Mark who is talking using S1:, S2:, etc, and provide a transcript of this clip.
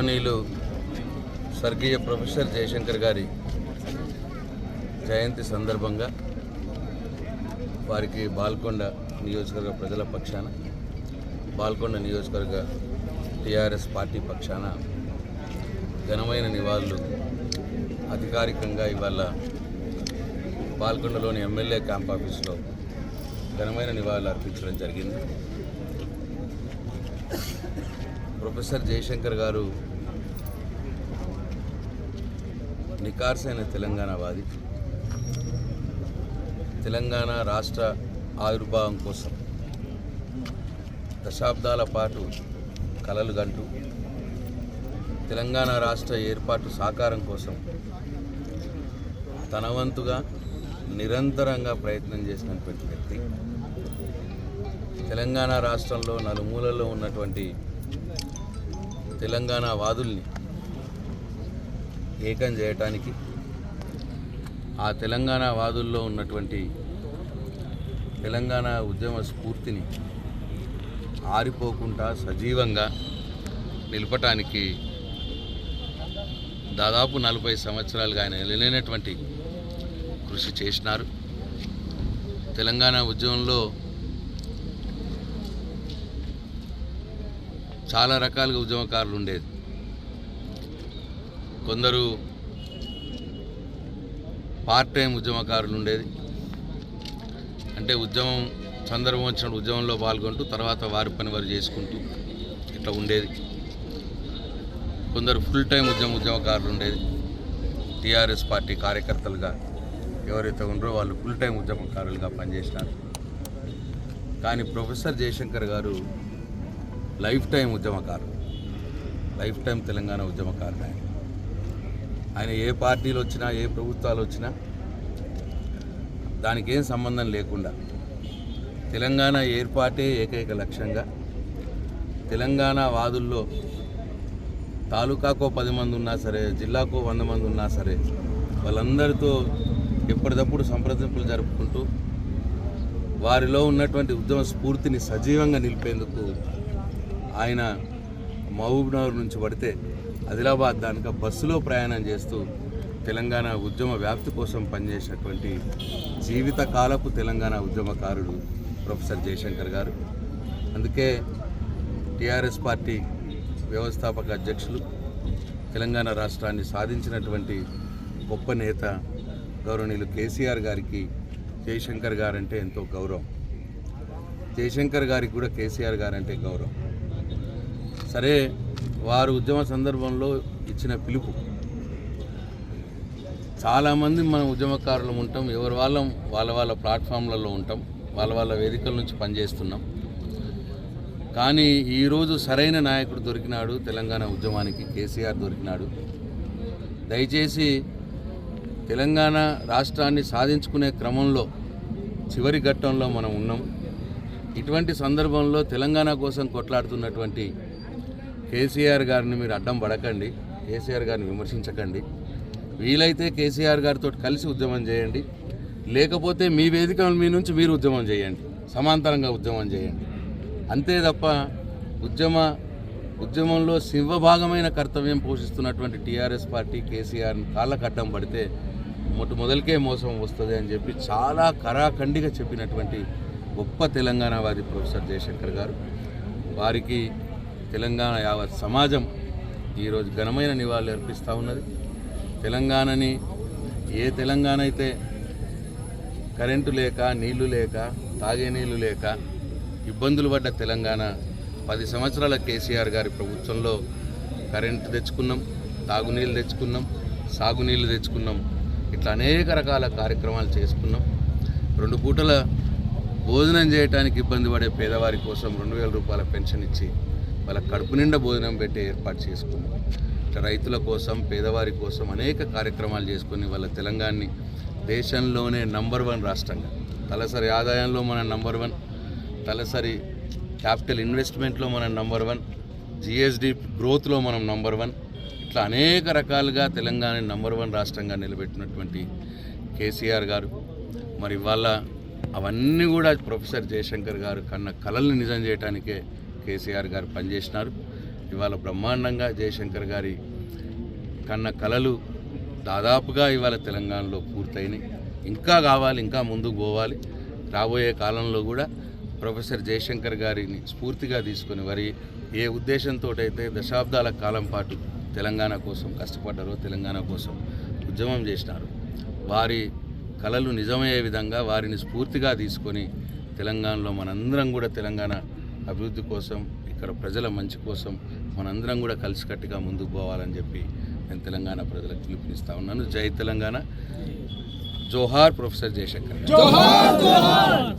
S1: గౌరవనీయులు స్వర్గీయ ప్రొఫెసర్ జయశంకర్ గారి జయంతి సందర్భంగా వారికి బాల్కొండ నియోజకవర్గ ప్రజల పక్షాన బాల్కొండ నియోజకవర్గ టీఆర్ఎస్ పార్టీ పక్షాన ఘనమైన నివాళులు అధికారికంగా ఇవాళ బాల్కొండలోని ఎమ్మెల్యే క్యాంప్ ఆఫీస్లో ఘనమైన నివాళులు అర్పించడం జరిగింది. ప్రొఫెసర్ జయశంకర్ గారు నికార్సైన తెలంగాణవాది తెలంగాణ రాష్ట్ర ఆవిర్భావం కోసం దశాబ్దాల పాటు కలలు గంటూ తెలంగాణ రాష్ట్ర ఏర్పాటు సాకారం కోసం తన వంతుగా నిరంతరంగా ప్రయత్నం చేసినటువంటి వ్యక్తి. తెలంగాణ రాష్ట్రంలో నలుమూలలో ఉన్నటువంటి తెలంగాణ వాదుల్ని ఏకం చేయటానికి ఆ తెలంగాణ వాదుల్లో ఉన్నటువంటి తెలంగాణ ఉద్యమ స్ఫూర్తిని ఆరిపోకుండా సజీవంగా నిలపటానికి దాదాపు నలభై సంవత్సరాలుగా ఆయన వెళ్ళలేనటువంటి కృషి చేసినారు. తెలంగాణ ఉద్యమంలో చాలా రకాలుగా ఉద్యమకారులు ఉండేది. కొందరు పార్ట్ టైం ఉద్యమకారులు ఉండేది. అంటే ఉద్యమం సందర్భం వచ్చిన ఉద్యమంలో పాల్గొంటూ తర్వాత వారి పని వారు చేసుకుంటూ ఇట్లా ఉండేది. కొందరు ఫుల్ టైం ఉద్యమ ఉద్యమకారులు ఉండేది. టీఆర్ఎస్ పార్టీ కార్యకర్తలుగా ఎవరైతే ఉన్నారో వాళ్ళు ఫుల్ టైం ఉద్యమకారులుగా పనిచేసినారు. కానీ professor Jayashankar garu life time ఉద్యమకారు life time Telangana ఉద్యమకారుడు ఆయన. ఆయన ఏ పార్టీలు వచ్చినా ఏ ప్రభుత్వాలు వచ్చినా దానికి ఏం సంబంధం లేకుండా తెలంగాణ ఏర్పాటే ఏకైక లక్ష్యంగా తెలంగాణ వాదుల్లో తాలూకాకో పది మంది ఉన్నా సరే జిల్లాకో వంద మంది ఉన్నా సరే వాళ్ళందరితో ఎప్పటికప్పుడు సంప్రదింపులు జరుపుకుంటూ వారిలో ఉన్నటువంటి ఉద్యమ స్ఫూర్తిని సజీవంగా నిలిపేందుకు ఆయన మహబూబ్నగర్ నుంచి పడితే ఆదిలాబాద్ దానిక బస్సులో ప్రయాణం చేస్తూ తెలంగాణ ఉద్యమ వ్యాప్తి కోసం పనిచేసినటువంటి జీవితకాలపు తెలంగాణ ఉద్యమకారుడు ప్రొఫెసర్ జయశంకర్ గారు. అందుకే టీఆర్ఎస్ పార్టీ వ్యవస్థాపక అధ్యక్షులు తెలంగాణ రాష్ట్రాన్ని సాధించినటువంటి గొప్ప నేత గౌరవనీయులు కేసీఆర్ గారికి జయశంకర్ గారంటే ఎంతో గౌరవం. జయశంకర్ గారికి కూడా కేసీఆర్ గారంటే గౌరవం. సరే వారు ఉద్యమ సందర్భంలో ఇచ్చిన పిలుపు. చాలామంది మనం ఉద్యమకారులం ఉంటాం ఎవరి వాళ్ళం వాళ్ళ వాళ్ళ ప్లాట్ఫామ్లలో ఉంటాం వాళ్ళ వాళ్ళ వేదికల నుంచి పనిచేస్తున్నాం. కానీ ఈరోజు సరైన నాయకుడు దొరికినాడు తెలంగాణ ఉద్యమానికి కేసీఆర్ దొరికినాడు. దయచేసి తెలంగాణ రాష్ట్రాన్ని సాధించుకునే క్రమంలో చివరి ఘట్టంలో మనం ఉన్నాం. ఇటువంటి సందర్భంలో తెలంగాణ కోసం కొట్లాడుతున్నటువంటి కేసీఆర్ గారిని మీరు అడ్డం పడకండి కేసీఆర్ గారిని విమర్శించకండి. వీలైతే కేసీఆర్ గారితో కలిసి ఉద్యమం చేయండి. లేకపోతే మీ వేదిక మీ నుంచి మీరు ఉద్యమం చేయండి. సమాంతరంగా ఉద్యమం చేయండి. అంతే తప్ప ఉద్యమ ఉద్యమంలో సింహభాగమైన కర్తవ్యం పోషిస్తున్నటువంటి టీఆర్ఎస్ పార్టీ కేసీఆర్ని కాళ్ళకు అడ్డం పడితే మొట్ట మొదలకే మోసం వస్తుంది అని చెప్పి చాలా కరాఖండిగా చెప్పినటువంటి గొప్ప తెలంగాణవాది ప్రొఫెసర్ జయశంకర్ గారు. వారికి తెలంగాణ యావత్ సమాజం ఈరోజు ఘనమైన నివాళులు అర్పిస్తూ ఉన్నది. తెలంగాణని ఏ తెలంగాణ అయితే కరెంటు లేక నీళ్ళు లేక తాగే నీళ్ళు లేక ఇబ్బందులు పడ్డ తెలంగాణ పది సంవత్సరాల కేసీఆర్ గారి ప్రభుత్వంలో కరెంటు తెచ్చుకున్నాం తాగునీళ్ళు తెచ్చుకున్నాం సాగునీళ్ళు తెచ్చుకున్నాం. ఇట్లా అనేక రకాల కార్యక్రమాలు చేసుకున్నాం. రెండు పూటల భోజనం చేయడానికి ఇబ్బంది పడే పేదవారి కోసం రెండు వేల రూపాయల పెన్షన్ ఇచ్చి వాళ్ళ కడుపు నిండా భోజనం పెట్టే ఏర్పాటు చేసుకున్నాం. ఇట్లా రైతుల కోసం పేదవారి కోసం అనేక కార్యక్రమాలు చేసుకుని వాళ్ళ తెలంగాణని దేశంలోనే నంబర్ వన్ రాష్ట్రంగా. తలసరి ఆదాయంలో మన నంబర్ వన్ తలసరి క్యాపిటల్ ఇన్వెస్ట్మెంట్లో మనం నంబర్ వన్ జిఎస్డి గ్రోత్లో మనం నంబర్ వన్ ఇట్లా అనేక రకాలుగా తెలంగాణ నంబర్ వన్ రాష్ట్రంగా నిలబెట్టినటువంటి కేసీఆర్ గారు. మరి ఇవాళ అవన్నీ కూడా ప్రొఫెసర్ జయశంకర్ గారు కన్న కళల్ని నిజం చేయడానికే కేసీఆర్ గారు పనిచేసినారు. ఇవాళ బ్రహ్మాండంగా జయశంకర్ గారి కన్న కళలు దాదాపుగా ఇవాళ తెలంగాణలో పూర్తయినాయి. ఇంకా కావాలి ఇంకా ముందుకు పోవాలి. రాబోయే కాలంలో కూడా ప్రొఫెసర్ జయశంకర్ గారిని స్ఫూర్తిగా తీసుకొని వారి ఏ ఉద్దేశంతో అయితే దశాబ్దాల కాలం పాటు తెలంగాణ కోసం కష్టపడ్డారో తెలంగాణ కోసం ఉద్యమం చేసినారు. వారి కళలు నిజమయ్యే విధంగా వారిని స్ఫూర్తిగా తీసుకొని తెలంగాణలో మనందరం కూడా తెలంగాణ అభివృద్ధి కోసం ఇక్కడ ప్రజల మంచి కోసం మనందరం కూడా కలిసికట్టుగా ముందుకు పోవాలని చెప్పి నేను తెలంగాణ ప్రజలకు పిలుపునిస్తా ఉన్నాను. జై తెలంగాణ. జోహార్ ప్రొఫెసర్ జయశంకర్.